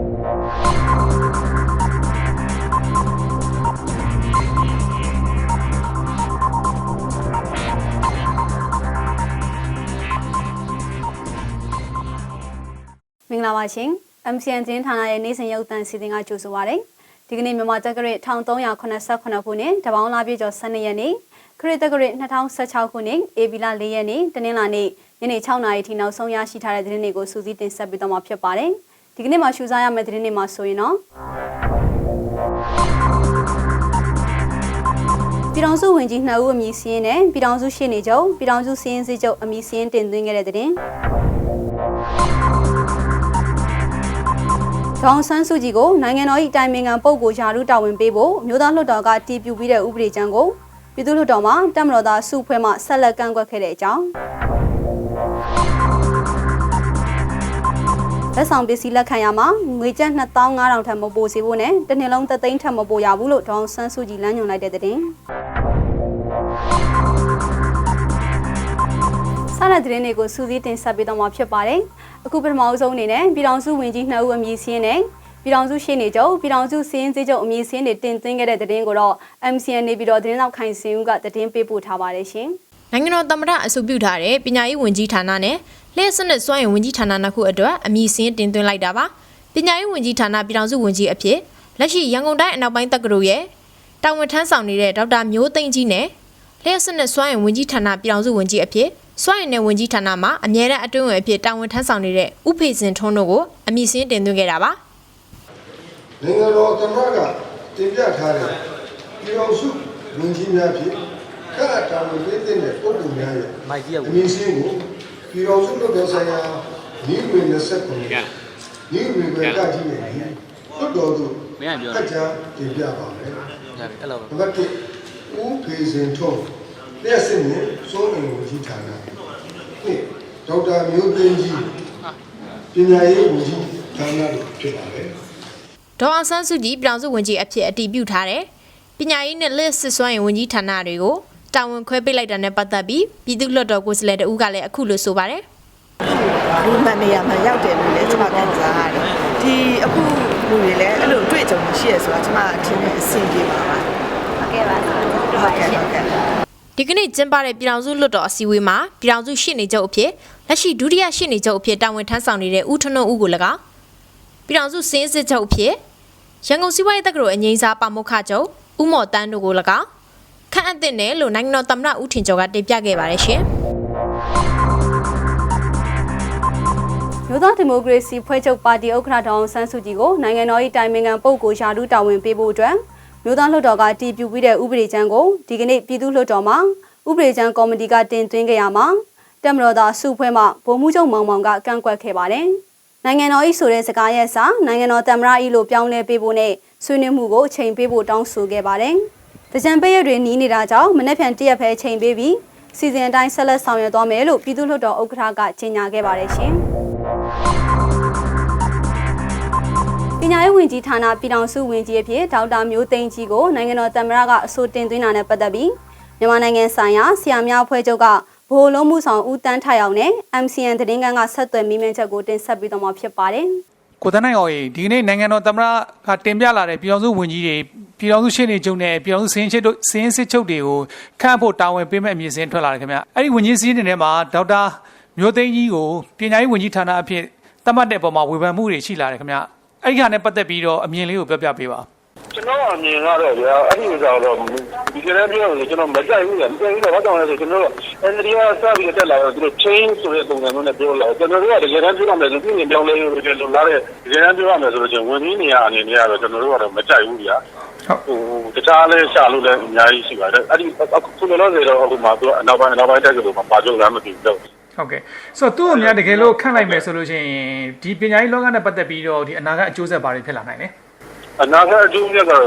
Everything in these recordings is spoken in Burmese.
မင်္ဂလာပါရှင် MCN သတင်းဌာနရဲ့နေ့စဉ်ရုပ်သံစီစဉ်ကကြိုဆိုပါရစေဒီကနေ့မြန်မာတက္ကရာ1389ခုနှစ်တပေါင်းလာပြည့်ကျော်12ရက်နေ့ခရစ်တက္ကရာ2016ခုနှစ်ဧပြီလ4ရက်နေ့တနင်္လာနေ့ညနေ6နာရီထိနောက်ဆုံးရရှိထားတဲ့သတင်းတွေကိုစူးစီးတင်ဆက်ပေးတော့မှာဖြစ်ပါတယ် ဒီကနေ့မှာရှုစားရမယ့်သတင်းတွေမှာဆိုရင်တော့ပြည်ထောင်စုဝန်ကြီးနှစ်ဦးအမည်စည်းရင်းနဲ့ပြည်ထောင်စုရှေ့နေချုပ်ပြည်ထောင်စုစည်းရင်းစည်းချုပ်အမည်စည်းရင်းတင်သွင်းခဲ့တဲ့သတင်းဒေါန်ဆန်းစုကြည်ကိုနိုင်ငံတော်၏တိုင်ပင်ခံပုဂ္ဂိုလ်ယာရုတာဝန်ပေးဖို့မြို့သားလွှတ်တော်ကတည်ပြုပြီးတဲ့ဥပဒေကြမ်းကိုပြည်သူ့လွှတ်တော်မှာတက်မတော်သားစုဖွဲ့မှဆက်လက်ကန့်ကွက်ခဲ့တဲ့အကြောင်း လက်ဆောင်ပစ္စည်းလက်ခံရမှာငွေကျပ်2500ထပ်မပို့စေဖို့နဲ့တစ်နှစ်လုံးသက်သိန်းထပ်မပို့ရဘူးလို့ဒေါန်ဆန်းစုကြည်လမ်းညွှန်လိုက်တဲ့တဲ့တင်စားတဲ့သတင်းတွေကိုစူးစီးတင်ဆက်ပေးတော့မှာဖြစ်ပါတယ်။အခုပထမအဆုံးအနေနဲ့ပြည်ထောင်စုဝန်ကြီးနှစ်ဦးအမည်စင်းနဲ့ပြည်ထောင်စုရှေ့နေချုပ်ပြည်ထောင်စုစည်းရင်းစေးချုပ်အမည်စင်းတွေတင်သွင်းခဲ့တဲ့သတင်းကိုတော့ MCN နေပြည်တော်သတင်းနောက်ခိုင်စင်ဦးကသတင်းပေးပို့ထားပါတယ်ရှင်။နိုင်ငံတော်သမ္မတအဆိုပြုထားတဲ့ပညာရေးဝန်ကြီးဌာနနဲ့ လျှက်စနစ်စွမ်းရည်ဝန်ကြီးဌာနနှစ်ခုအတွက်အမည်စင်းတင်သွင်းလိုက်တာပါပညာရေးဝန်ကြီးဌာနပြည်ထောင်စုဝန်ကြီးအဖြစ်လက်ရှိရန်ကုန်တိုင်းအနောက်ပိုင်းတက္ကသိုလ်ရဲ့တာဝန်ထမ်းဆောင်နေတဲ့ဒေါက်တာမျိုးသိန်းကြီးနဲ့လျှက်စနစ်စွမ်းရည်ဝန်ကြီးဌာနပြည်ထောင်စုဝန်ကြီးအဖြစ်စွမ်းရည်နဲ့ဝန်ကြီးဌာနမှာအမြဲတမ်းအတွင်းဝင်အဖြစ်တာဝန်ထမ်းဆောင်နေတဲ့ဥဖေစင်ထွန်းတို့ကိုအမည်စင်းတင်သွင်းခဲ့တာပါနိုင်ငံတော်သမ္မတကတင်ပြထားတဲ့ပြည်တော်စုဝန်ကြီးများဖြင့်ခရတာဝန်ပေးတဲ့ပုဂ္ဂိုလ်များရဲ့မိုက်ကြီးကအမည်စင်းကို ပြည်တော်စုလွှတ်တော်ဆိုင်ရာညီဝင်29ညီဝင်ပဲကကြီးနဲ့ညီလွှတ်တော်သို့မင်းကပြောဖတ်ကြားတင်ပြပါမယ်ရတယ်အဲ့လိုနံပါတ်1ဦးဖေစင်ထုံးလျှက်စစ်နဲ့စိုးဝင်ဝန်ကြီးဌာနနှစ်ဒေါက်တာမျိုးသိန်းကြီးပညာရေးဝန်ကြီးဌာနတို့ဖြစ်ပါတယ်ဒေါ်အောင်ဆန်းစုကြည်ပြည်ထောင်စုဝန်ကြီးအဖြစ်အတည်ပြုထားတဲ့ပညာရေးနဲ့လက်စစ်စွမ်းရည်ဝန်ကြီးဌာနတွေကို တာဝန်ခွဲပေးလိုက်တာနဲ့ပတ်သက်ပြီးပြည်သူ့လွှတ်တော်ကိုယ်စားလှယ်တဦးကလည်းအခုလိုဆိုပါတယ်လူမှန်နေရာမှာရောက်တယ်လို့လည်းကျွန်မခံစားရတယ်ဒီအခုလူတွေလည်းအဲ့လိုတွေ့ကြုံရှိရဆိုတာကျွန်မအထင်နဲ့အဆင်ပြေပါပါဟုတ်ကဲ့ပါဟုတ်ကဲ့ဟုတ်ကဲ့ဒီကနေ့ကျင်းပတဲ့ပြည်ထောင်စုလွှတ်တော်အစည်းအဝေးမှာပြည်ထောင်စုရှေ့နေချုပ်အဖြစ်လက်ရှိဒုတိယရှေ့နေချုပ်အဖြစ်တာဝန်ထမ်းဆောင်နေတဲ့ဦးထွန်းထွန်းဦးကို၎င်းပြည်ထောင်စုစင်းစစ်ချုပ်အဖြစ်ရန်ကုန်စီးပွားရေးတက္ကသိုလ်အငိမ့်စားပါမုခချုပ်ဦးမော်တန်းတို့ကို၎င်း ခန့်အပ်တဲ့နယ်လို့နိုင်ငံတော်သမ္မတဦးထင်ကျော်ကတင်ပြခဲ့ပါတယ်ရှင်မြို့သားဒီမိုကရေစီဖွဲ့ချုပ်ပါတီဥက္ကဋ္ဌဒေါအောင်ဆန်းစုကြည်ကိုနိုင်ငံတော်၏တိုင်ပင်ခံပုဂ္ဂိုလ်ယာရုတာဝန်ပေးဖို့အတွက်မြို့သားလွှတ်တော်ကတည်ပြုပြီးတဲ့ဥပဒေကြမ်းကိုဒီကနေ့ပြည်သူ့လွှတ်တော်မှာဥပဒေကြမ်းကော်မတီကတင်သွင်းခဲ့ရမှာတက်မတော်သားစုဖွဲ့မှဗိုလ်မှူးချုပ်မောင်မောင်ကကန့်ကွက်ခဲ့ပါတယ်။နိုင်ငံတော်၏ဆိုတဲ့စကားရဲ့စာနိုင်ငံတော်တမရ၏လို့ပြောင်းလဲပေးဖို့နဲ့ဆွေးနွေးမှုကိုချိန်ပေးဖို့တောင်းဆိုခဲ့ပါတယ်။ တကြံပေးရတွေနီးနေတာကြောင့်မနေ့ဖြန်တရက်ဖဲချိန်ပေးပြီးစီစဉ်အတိုင်းဆက်လက်ဆောင်ရွက်သွားမယ်လို့ပြည်သူ့လွှတ်တော်ဥက္ကဋ္ဌကကြေညာခဲ့ပါတယ်ရှင်။ပညာရေးဝန်ကြီးဌာနပြည်ထောင်စုဝန်ကြီးအဖြစ်ဒေါက်တာမျိုးသိန်းကြီးကိုနိုင်ငံတော်သမ္မတကအဆိုတင်သွင်းတာနဲ့ပတ်သက်ပြီးမြန်မာနိုင်ငံဆိုင်ရာဆရာများအဖွဲ့ချုပ်ကဗဟိုလုံးမှုဆောင်ဦးတန်းထိုင်အောင်နဲ့ MCN သတင်းကန်းကဆက်သွယ်မိမင်းချက်ကိုတင်ဆက်ပေးတော့မှာဖြစ်ပါတယ်။ ကိုသန်းနိုင်အောင်ရေဒီကနေ့နိုင်ငံတော်သမ္မတကတင်ပြလာတဲ့ပြည်တော်စုဝန်ကြီးတွေပြည်တော်စုရှေ့နေချုပ်နဲ့ပြည်တော်စုစင်းချစ်တို့စင်းစစ်ချုပ်တွေကိုခန့်ဖို့တာဝန်ပေးမဲ့အမည်စင်းထွက်လာတယ်ခင်ဗျအဲ့ဒီဝန်ကြီးစည်းတွေထဲမှာဒေါက်တာမျိုးသိန်းကြီးကိုပညာရေးဝန်ကြီးဌာနအဖြစ်သတ်မှတ်တဲ့ပုံမှာဝေဖန်မှုတွေရှိလာတယ်ခင်ဗျအဲ့ဒီဟာနဲ့ပတ်သက်ပြီးတော့အမြင်လေးကိုပြောပြပေးပါ ကျွန်တော်အမြင်ကတော့ဗျာအဲ့ဒီဥစ္စာတော့ဒီကနေ့ပြောလို့ကျွန်တော်မကြိုက်ဘူးလေမကြိုက်ဘူးတော့ဘာကြောင့်လဲဆိုကျွန်တော်တို့အန်ဒရီယာစပြီးတက်လာတော့သူတို့ change ဆိုတဲ့ပုံစံမျိုးနဲ့ပြောလာကျွန်တော်တို့ကတကယ်တမ်းပြောရမယ်ဆိုပြင်ပြောင်းလဲလို့ကျွန်တော်လာတဲ့တကယ်တမ်းပြောရမယ်ဆိုတော့ကျွန်တော်ဝင်ပြီးနေရအနေနဲ့ကတော့ကျွန်တော်တို့ကတော့မကြိုက်ဘူးဗျာဟုတ်ဟိုတခြားလဲရှာလို့လည်းအများကြီးရှိပါတယ်အဲ့ဒီအခုလောလောဆယ်တော့ဟိုမှာသူကအနောက်ပိုင်းအနောက်ပိုင်းတက်ကတော့ပါကြုံလားမသိဘူးတော့ဟုတ်ကဲ့ဆိုတော့သူ့အများတကယ်လို့ခန့်လိုက်မယ်ဆိုလို့ရှိရင်ဒီပညာရေးလောကနဲ့ပတ်သက်ပြီးတော့ဒီအနာဂတ်အကျိုးဆက်ဘာတွေဖြစ်လာနိုင်လဲ အနာဂတ်အကျိုးမြတ်ကတော့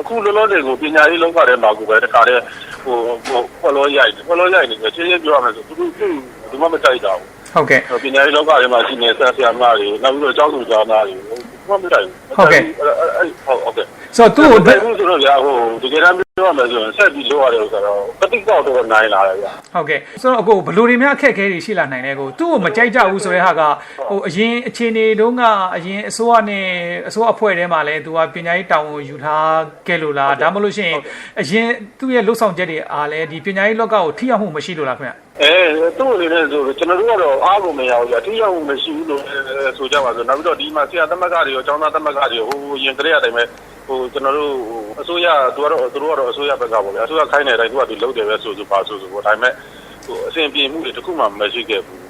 အခုလောလောဆယ်ကိုပညာရေးလောကထဲမှာကိုပဲတခါတည်းဟိုဟိုဖော်လို့ရိုက်ဖော်လို့ရိုက်နေတယ်ရှင်းရှင်းပြောရမယ်ဆိုသူသူသူသူမှမတိုက်တာဘူးဟုတ်ကဲ့ပညာရေးလောကထဲမှာရှိနေဆက်ဆရာမတွေနောက်ပြီးတော့ကျောင်းသူကျောင်းသားတွေဘာမှမတိုက်ဘူးဟုတ်ဟုတ်ကဲ့ဆိုတော့သူ့ကိုတိုက်ဘူးဆိုတော့ကြာဟိုတကယ်တမ်း ပြောရမယ်ဆိုရင်ဆက်ပြီးလုပ်ရတယ်ဆိုတော့ပဋိကောက်တော့နိုင်လာတယ်ဗျာဟုတ်ကဲ့ဆိုတော့အခုဘယ်လိုတွေများအခက်အခဲတွေရှိလာနိုင်လဲကိုသူ့ကိုမကြိုက်ကြဘူးဆိုတဲ့ဟာကဟိုအရင်အခြေအနေတုန်းကအရင်အစိုးရနဲ့အစိုးရအဖွဲ့ထဲမှာလည်းသူကပညာရေးတာဝန်ယူထားခဲ့လို့လားဒါမှမဟုတ်လို့ရှိရင်အရင်သူ့ရဲ့လှုပ်ဆောင်ချက်တွေအားလည်းဒီပညာရေးလောကကိုထိရောက်မှုမရှိလို့လားခင်ဗျအဲသူ့အနေနဲ့ဆိုကျွန်တော်တို့ကတော့အားကိုမရဘူးကြာထိရောက်မှုမရှိဘူးလို့ဆိုကြပါဆိုနောက်ပြီးတော့ဒီမှာဆရာသမဂ္ဂတွေရောကျောင်းသားသမဂ္ဂတွေဟိုရင်ကလေးအတိုင်းပဲ ဟိုကျွန်တော်တို့အစိုးရသူကတော့သူတို့ကတော့အစိုးရဘက်ကပေါ့ဗျာအစိုးရခိုင်းတဲ့အတိုင်းသူကသူလုပ်တယ်ပဲဆိုဆိုပါဆိုဆိုပေါ့ဒါပေမဲ့ဟိုအစဉ်ပြေမှုတွေတခုမှမရှိခဲ့ဘူး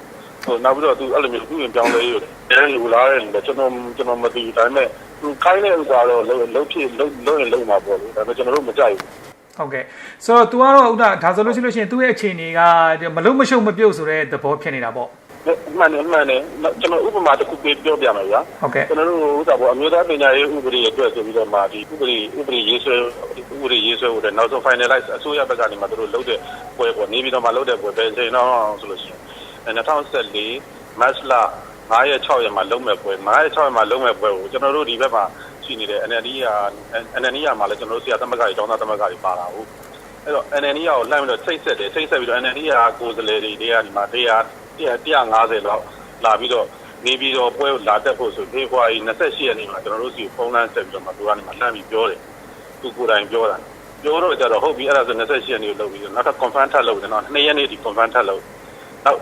ဟိုနောက်ပြီးတော့သူအဲ့လိုမျိုးသူ့ရင်ပြောင်းလဲရတယ်အဲလိုလာတယ်လေကျွန်တော်ကျွန်တော်မသိဘူးဒါပေမဲ့သူခိုင်းတဲ့ဥစ္စာတော့လုံးဖြစ်လုံးလုံးရင်လုံးမှာပေါ့လေဒါပေမဲ့ကျွန်တော်တို့မကြိုက်ဘူးဟုတ်ကဲ့ဆိုတော့ तू ကတော့ဥဒ္ဒါဒါဆိုလို့ရှိလို့ရှိရင်သူ့ရဲ့အခြေအနေကမလုံးမရှုံမပြုတ်ဆိုတဲ့သဘောဖြစ်နေတာပေါ့ မှန်တယ်မှန်တယ်ကျွန်တော်ဥပမာတစ်ခုပေးပြောပြမယ်ဗျာဟုတ်ကဲ့ကျွန်တော်တို့ဥစ္စာပေါ့အမျိုးသားပညာရေးဥပဒေအတွက်ဆိုပြီးတော့မှဒီဥပဒေဥပဒေရေးဆွဲဥပဒေရေးဆွဲဖို့တဲ့နောက်ဆုံး finalize အစိုးရဘက်ကနေမှသူတို့လုပ်တဲ့ပွဲပေါ့နေပြီးတော့မှလုပ်တဲ့ပွဲပဲချိန်တော့ဆိုလို့ရှိရင်2014မတ်လ9ရက်6ရက်မှာလုပ်မဲ့ပွဲ9ရက်6ရက်မှာလုပ်မဲ့ပွဲကိုကျွန်တော်တို့ဒီဘက်မှာရှိနေတဲ့ NLD က NLD ကမှလည်းကျွန်တော်တို့ဆရာသမဂ္ဂတွေကျောင်းသားသမဂ္ဂတွေပါတာဟုတ်အဲ့တော့ NLD ကိုလှမ်းပြီးတော့စိတ်ဆက်တယ်စိတ်ဆက်ပြီးတော့ NLD ကကိုယ်စားလှယ်တွေတွေကဒီမှာတရား 150လောက်လာပြီးတော့နေပြီးတော့ပွဲကိုလာတက်ဖို့ဆိုဖေဖော်ဝါရီ28ရက်နေ့မှာကျွန်တော်တို့စီဖုန်းလမ်းဆက်ပြီးတော့မှသူကနေမှလှမ်းပြီးပြောတယ်သူကိုယ်တိုင်ပြောတာပြောတော့ကြတော့ဟုတ်ပြီအဲ့ဒါဆို28ရက်နေ့ကိုလုပ်ပြီးတော့နောက်ထပ် confirm ထပ်လုပ်တယ်နော်2ရက်နေ့ဒီ confirm ထပ်လုပ်နောက်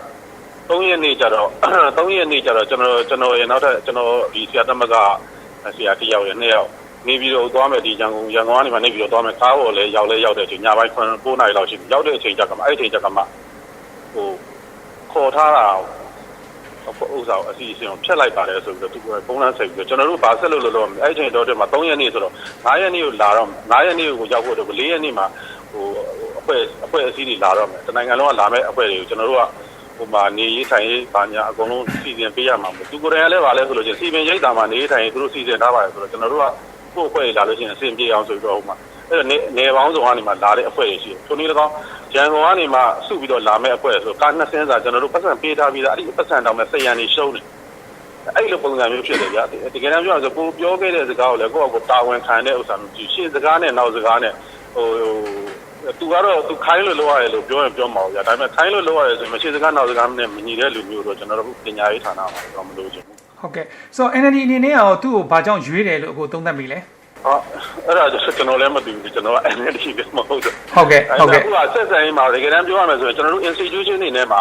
3ရက်နေ့ကျတော့3ရက်နေ့ကျတော့ကျွန်တော်ကျွန်တော်ရဲ့နောက်ထပ်ကျွန်တော်ဒီဆရာသမဂ္ဂဆရာတစ်ယောက်ရဲ့2ယောက်နေပြီးတော့သွားမယ်ဒီရန်ကုန်ရန်ကုန်ကနေမှနေပြီးတော့သွားမယ်ကားပေါ်လည်းရောက်လဲရောက်တဲ့အချိန်ညပိုင်း9နာရီလောက်ရှိပြီရောက်တဲ့အချိန်ကျကမှအဲ့ဒီအချိန်ကျကမှဟို ခေါ်ထားတာဥစ္စာကိုအစီအစဉ်ကိုဖျက်လိုက်ပါတယ်ဆိုပြီးတော့သူကပုံလန်းဆက်ပြီးတော့ကျွန်တော်တို့ဗာဆက်လို့လို့လို့အဲ့ဒီချိန်တော့တည်းမှာ3ရက်နေ့ဆိုတော့9ရက်နေ့ကိုလာတော့9ရက်နေ့ကိုရောက်ဖို့တော့4ရက်နေ့မှာဟိုအဖွဲ့အဖွဲ့အစည်းတွေလာတော့မယ်တနိုင်ငံလုံးကလာမဲ့အဖွဲ့တွေကိုကျွန်တော်တို့ကဟိုမှာနေရေးထိုင်ရေးဘာညာအကုန်လုံးစီစဉ်ပေးရမှာမို့သူကိုယ်တိုင်လည်းဗာလဲဆိုလို့ချင်းစီပင်ရိတ်တာမှာနေရေးထိုင်ရေးသူတို့စီစဉ်ထားပါတယ်ဆိုတော့ကျွန်တော်တို့ကကိုယ့်အဖွဲ့တွေလာလို့ရှိရင်အဆင်ပြေအောင်ဆိုပြီးတော့ဟိုမှာ အဲ့တော့နေနေပေါင်းစုံကနေမှလာတဲ့အဖွဲ့တွေရှိတယ်ထိုနည်း၎င်းရန်ကုန်ကနေမှစုပြီးတော့လာမဲ့အဖွဲ့ဆိုကားနှစ်စင်းစာကျွန်တော်တို့ပတ်စံပေးထားပြီးသားအဲ့ဒီပတ်စံတောင်မဲ့စရန်နေရှုံးတယ်အဲ့လိုပုံစံမျိုးဖြစ်တယ်ဗျာတကယ်တမ်းပြောရဆိုကိုပြောခဲ့တဲ့စကားကိုလည်းကိုယ့်အကိုတာဝန်ခံတဲ့ဥစ္စာမျိုးရှေ့စကားနဲ့နောက်စကားနဲ့ဟိုသူကတော့သူခိုင်းလို့လုပ်ရတယ်လို့ပြောရင်ပြောမှာဗျာဒါပေမဲ့ခိုင်းလို့လုပ်ရတယ်ဆိုရင်ရှေ့စကားနောက်စကားနဲ့မညီတဲ့လူမျိုးတော့ကျွန်တော်တို့ပညာရေးဌာနမှာတော့မလို့ချင်ဘူးဟုတ်ကဲ့ဆိုတော့ NLD အနေနဲ့ရောသူ့ကိုဘာကြောင့်ရွေးတယ်လို့အခုသုံးသပ်မိလဲဟာ အဲ့ဒါကျွန်တော်လည်းမသိဘူးကျွန်တော်က NLD ပဲမဟုတ်ဘူးဟုတ်ကဲ့ဟုတ်ကဲ့အခုကဆက်ဆံရေးမှာတကယ်တမ်းပြောရမယ်ဆိုရင်ကျွန်တော်တို့ institution တွေနဲ့မှာ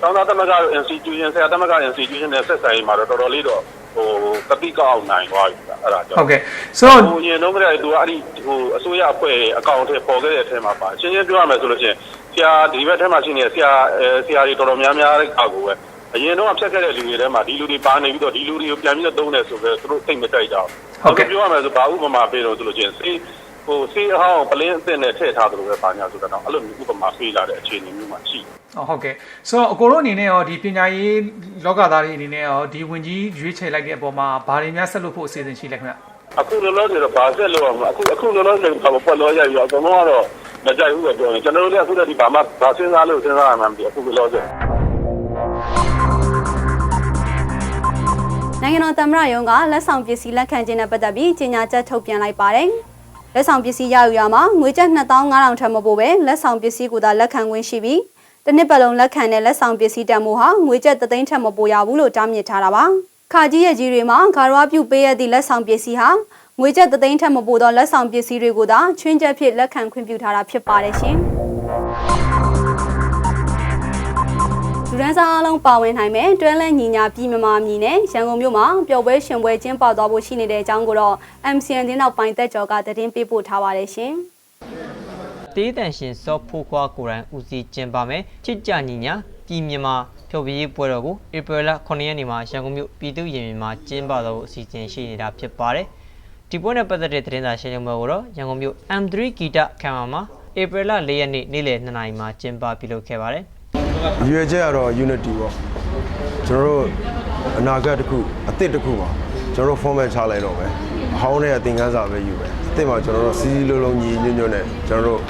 တောင်းတသမဂ္ဂတို့ institution ဆရာသမဂ္ဂ institution နဲ့ဆက်ဆံရေးမှာတော့တော်တော်လေးတော့ဟိုတပိကောက်နိုင်သွားပြီအဲ့ဒါကြောင့်ဟုတ်ကဲ့ဆိုတော့ဟိုရင်တော့ကတည်းကသူကအဲ့ဒီဟိုအစိုးရအဖွဲ့အကောင့်ထဲပေါ်ခဲ့တဲ့အထဲမှာပါရှင်းရှင်းပြောရမယ်ဆိုလို့ရှိရင်ဆရာဒီဘက်ထဲမှာရှိနေတဲ့ဆရာအဲဆရာတွေတော်တော်များများတဲ့အောက်ကိုပဲ အရင်တော့ဖြတ်ခဲ့တဲ့လူတွေထဲမှာဒီလူတွေပါနေပြီးတော့ဒီလူတွေကိုပြန်ပြီးတော့သုံးတယ်ဆိုတော့သူတို့သိမကြိုက်ကြဘူးပြောရမယ်ဆိုဘာဥပမာပေးတော့ဆိုလို့ရှိရင်စေးဟိုစေးအဟောင်းပလင်းအစ်စ်နဲ့ထည့်ထားသလိုပဲပါညာဆိုတော့အဲ့လိုမျိုးဥပမာပေးလာတဲ့အခြေအနေမျိုးမှာရှိတယ်ဟုတ်ကဲ့ဆိုတော့အကိုတို့အနေနဲ့ရောဒီပညာရေးလောကသားတွေအနေနဲ့ရောဒီဝင်ကြီးရွေးချယ်လိုက်တဲ့အပေါ်မှာဘာတွေများဆက်လုပ်ဖို့အစီအစဉ်ရှိလဲခင်ဗျအခုလောလောဆယ်တော့ဘာဆက်လို့အောင်အခုအခုလောလောဆယ်ကပတ်လောရရအကုန်လုံးကတော့မကြိုက်ဘူးပဲပြောနေကျွန်တော်တို့လည်းအခုတည်းဒီဘာမှဘာစဉ်းစားလို့စဉ်းစားရမှမသိအခုလောလောဆယ် နိုင်ငံတော်သမ္မတရုံးကလက်ဆောင်ပစ္စည်းလက်ခံခြင်းနဲ့ပတ်သက်ပြီးကြေညာချက်ထုတ်ပြန်လိုက်ပါတယ်။လက်ဆောင်ပစ္စည်းရယူရမှာငွေကျပ်2500ထက်မပိုဘဲလက်ဆောင်ပစ္စည်းကိုသာလက်ခံခွင့်ရှိပြီးတစ်နှစ်ပတ်လုံးလက်ခံတဲ့လက်ဆောင်ပစ္စည်းတန်ဖိုးဟာငွေကျပ်3သိန်းထက်မပိုရဘူးလို့တားမြစ်ထားတာပါ။ခါကြီးရဲ့ကြီးတွေမှာဂါရဝပြုပေးရသည့်လက်ဆောင်ပစ္စည်းဟာငွေကျပ်3သိန်းထက်မပိုသောလက်ဆောင်ပစ္စည်းတွေကိုသာချွင်းချက်ဖြင့်လက်ခံခွင့်ပြုထားတာဖြစ်ပါတယ်ရှင်။ လူဒန်းစားအလုံးပါဝင်နိုင်မဲ့တွဲလန့်ညီညာပြည်မမာမြည်နဲ့ရန်ကုန်မြို့မှာပျော်ပွဲရှင်ပွဲကျင်းပသွားဖို့ရှိနေတဲ့အကြောင်းကိုတော့ MCN တင်းနောက်ပိုင်းသက်ကျော်ကသတင်းပေးပို့ထားပါတယ်ရှင်။တေးတန်ရှင်စောဖိုးခွားကိုရန်ဦးစီးကျင်းပမယ်ချစ်ကြညီညာပြည်မြန်မာဖျော်ဖြေရေးပွဲတော်ကိုဧပြီလ9ရက်နေ့မှာရန်ကုန်မြို့ပြည်သူ့ရင်ပြင်မှာကျင်းပတော့အစီအစဉ်ရှိနေတာဖြစ်ပါတယ်ဒီပွဲနဲ့ပတ်သက်တဲ့သတင်းစာရှင်းလင်းပွဲကိုတော့ရန်ကုန်မြို့ M3 ဂီတခမ်းမမှာဧပြီလ4ရက်နေ့နေ့လယ်2နာရီမှာကျင်းပပြုလုပ်ခဲ့ပါတယ် ရွေချက်ကတော့ unity ပေါ့ကျွန်တော်တို့အနာဂတ်တစ်ခုအသစ်တစ်ခုပါကျွန်တော်တို့ format ချလိုက်တော့ပဲအဟောင်းနဲ့အသင်ခန်းစာပဲယူပဲအသစ်မှာကျွန်တော်တို့စီစီလုံးလုံးညီညွတ်ညွတ်နဲ့ကျွန်တော်တို့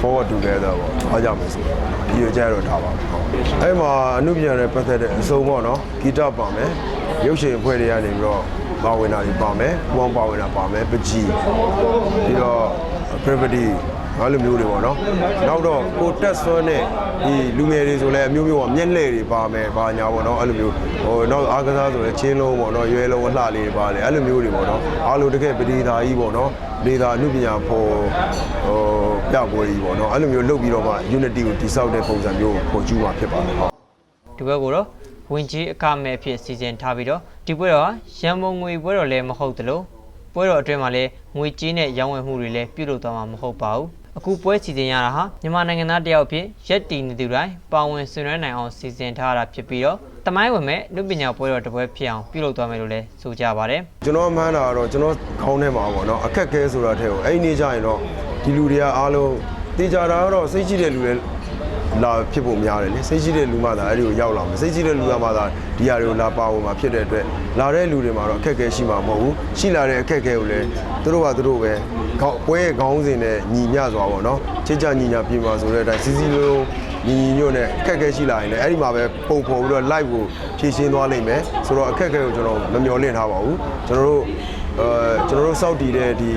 forward together ပေါ့အားကြမယ်ဆိုတော့ရွေချက်တော့ထားပါမယ်ဟုတ်အဲ့မှာအမှုပြန်နဲ့ပတ်သက်တဲ့အစုံပေါ့နော်ဂီတပါမယ်ရုပ်ရှင်အဖွဲ့တွေကနေပြီးတော့ပါဝင်တာတွေပါမယ်ပူပေါင်းပါဝင်တာပါမယ်ပကြီးပြီးတော့ privacy အဲ့လိုမျိုးတွေပေါ့နော်နောက်တော့ကိုတက်ဆွမ်းတဲ့ဒီလူငယ်တွေဆိုလည်းအမျိုးမျိုးပေါ့မျက်လှည့်တွေပါမယ်ပါညာပေါ့နော်အဲ့လိုမျိုးဟိုနောက်အားကစားဆိုလည်းချင်းလုံးပေါ့နော်ရွယ်လုံးအလှလေးတွေပါတယ်အဲ့လိုမျိုးတွေပေါ့နော်အားလုံးတကယ်ပဒေသာကြီးပေါ့နော်ဒေသာအမှုပညာဖို့ဟိုပြပွဲကြီးပေါ့နော်အဲ့လိုမျိုးလုပ်ပြီးတော့မှ unity ကိုတိစောက်တဲ့ပုံစံမျိုးကိုပေါ်ကျူးမှာဖြစ်ပါတယ်ဟုတ်ဒီဘက်ကိုတော့ဝင်ကြီးအခမဲ့အဖြစ်စီစဉ်ထားပြီးတော့ဒီပွဲတော်ဟာရန်ပုံငွေပွဲတော်လည်းမဟုတ်သလိုပွဲတော်အတွင်းမှာလည်းငွေကြေးနဲ့ရောင်းဝယ်မှုတွေလည်းပြုလုပ်သွားမှာမဟုတ်ပါဘူး အခုပွဲစီစဉ်ရတာဟာမြန်မာနိုင်ငံသားတယောက်အဖြစ်ရက်တီနေသူတိုင်းပါဝင်ဆွေးနွေးနိုင်အောင်စီစဉ်ထားတာဖြစ်ပြီးတော့တမိုင်းဝင်မဲ့လူပညာပွဲတော်တစ်ပွဲဖြစ်အောင်ပြုလုပ်သွားမယ်လို့လည်းဆိုကြပါတယ်ကျွန်တော်မှန်းတာကတော့ကျွန်တော်ခေါင်းထဲမှာပေါ့နော်အခက်ခဲဆိုတာတဲ့ကိုအဲ့ဒီနေ့ကျရင်တော့ဒီလူတွေကအားလုံးတေချာတာကတော့စိတ်ရှိတဲ့လူတွေ လာဖြစ်ဖို့များတယ်လေစိတ်ရှိတဲ့လူမှသာအဲ့ဒီကိုရောက်လာမယ်စိတ်ရှိတဲ့လူကမှသာဒီဟာတွေကိုလာပါဝင်မှာဖြစ်တဲ့အတွက်လာတဲ့လူတွေမှာတော့အခက်ခဲရှိမှာမဟုတ်ဘူးရှိလာတဲ့အခက်ခဲကိုလည်းသူတို့ကသူတို့ပဲခေါင်းပွဲရဲ့ခေါင်းစဉ်နဲ့ညီမျှစွာပေါ့နော်ချစ်ကြညီညာပြင်ပါဆိုတဲ့အတိုင်းစီစီလုံးလုံးညီညီညွတ်နဲ့အခက်ခဲရှိလာရင်လည်းအဲ့ဒီမှာပဲပုံဖော်ပြီးတော့ live ကိုဖြည့်ရှင်းသွားလိမ့်မယ်ဆိုတော့အခက်ခဲကိုကျွန်တော်မမျှော်လင့်ထားပါဘူးကျွန်တော်တို့အဲကျွန်တော်တို့စောက်တည်တဲ့ဒီ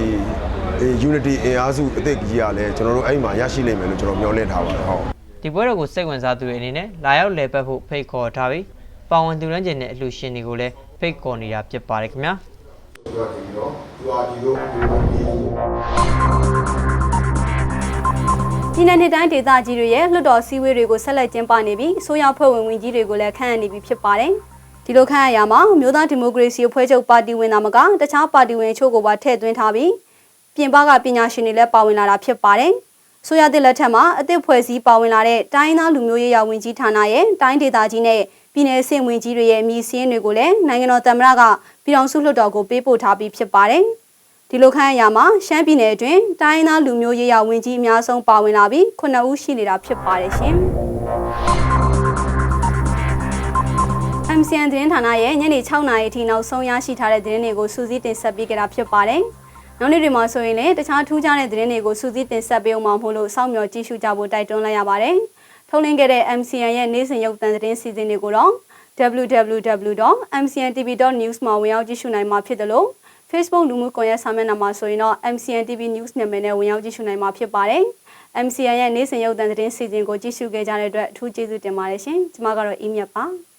unity အင်အားစုအသစ်ကြီးကလည်းကျွန်တော်တို့အဲ့ဒီမှာရရှိလိမ့်မယ်လို့ကျွန်တော်မျှော်လင့်ထားပါတယ်ဟုတ် ဒီပွဲတော်ကိုစိတ်ဝင်စားသူတွေအနေနဲ့လာရောက်လည်ပတ်ဖို့ဖိတ်ခေါ်ထားပြီးပါဝင်သူလမ်းကျင်တဲ့အလှူရှင်တွေကိုလည်းဖိတ်ခေါ်နေတာဖြစ်ပါတယ်ခင်ဗျာပြည်내နှစ်တိုင်းဒေသကြီးတွေရဲ့လွှတ်တော်စည်းဝေးတွေကိုဆက်လက်ကျင်းပနေပြီးဆိုရဖွဲ့ဝင်ဝင်ကြီးတွေကိုလည်းခန့်အပ်နေပြီဖြစ်ပါတယ်။ဒီလိုခန့်အပ်ရမှာမြို့သားဒီမိုကရေစီအဖွဲ့ချုပ်ပါတီဝင်သားမကတခြားပါတီဝင်အချို့ကိုပါထည့်သွင်းထားပြီးပြင်ပကပညာရှင်တွေလည်းပါဝင်လာတာဖြစ်ပါတယ်။ ဆိုရတဲ့လက်ထက်မှာအသစ်ဖွဲ့စည်းပါဝင်လာတဲ့တိုင်းသားလူမျိုးရေးရာဝန်ကြီးဌာနရဲ့တိုင်းဒေသကြီးနဲ့ပြည်내အဆင့်ဝင်ကြီးတွေရဲ့အမည်စည်းရင်းတွေကိုလည်းနိုင်ငံတော်သမ္မတကပြည်ထောင်စုလွှတ်တော်ကိုပေးပို့ထားပြီးဖြစ်ပါတယ်။ဒီလိုခန့်အရာမှာရှမ်းပြည်နယ်အတွင်းတိုင်းရင်းသားလူမျိုးရေးရာဝန်ကြီးအများဆုံးပါဝင်လာပြီး9ဦးရှိနေတာဖြစ်ပါတယ်ရှင်။ MCN သတင်းဌာနရဲ့ညနေ6နာရီအထိနောက်ဆုံးရရှိထားတဲ့သတင်းတွေကိုစူးစီးတင်ဆက်ပေးကြတာဖြစ်ပါတယ်။ နောက်နေ့တွေမှာဆိုရင်လည်းတခြားထူးခြားတဲ့သတင်းတွေကိုစူးစီးတင်ဆက်ပေးအောင်မှာမို့လို့စောင့်မျှော်ကြည့်ရှုကြဖို့တိုက်တွန်းလိုက်ရပါတယ်။ထုတ်လင်းခဲ့တဲ့ MCN ရဲ့နေ့စဉ်ရုပ်သံသတင်းစီစဉ်တွေကိုတော့ www.mcntv.news မှာဝင်ရောက်ကြည့်ရှုနိုင်မှာဖြစ်တယ်လို့ Facebook လူမှုကွန်ရက်စာမျက်နှာမှာဆိုရင်တော့ MCN TV News နာမည်နဲ့ဝင်ရောက်ကြည့်ရှုနိုင်မှာဖြစ်ပါတယ်။ MCN ရဲ့နေ့စဉ်ရုပ်သံသတင်းစီစဉ်ကိုကြည့်ရှုခဲ့ကြတဲ့အတွက်အထူးကျေးဇူးတင်ပါတယ်ရှင်။ကျွန်မကတော့အီးမြတ်ပါ။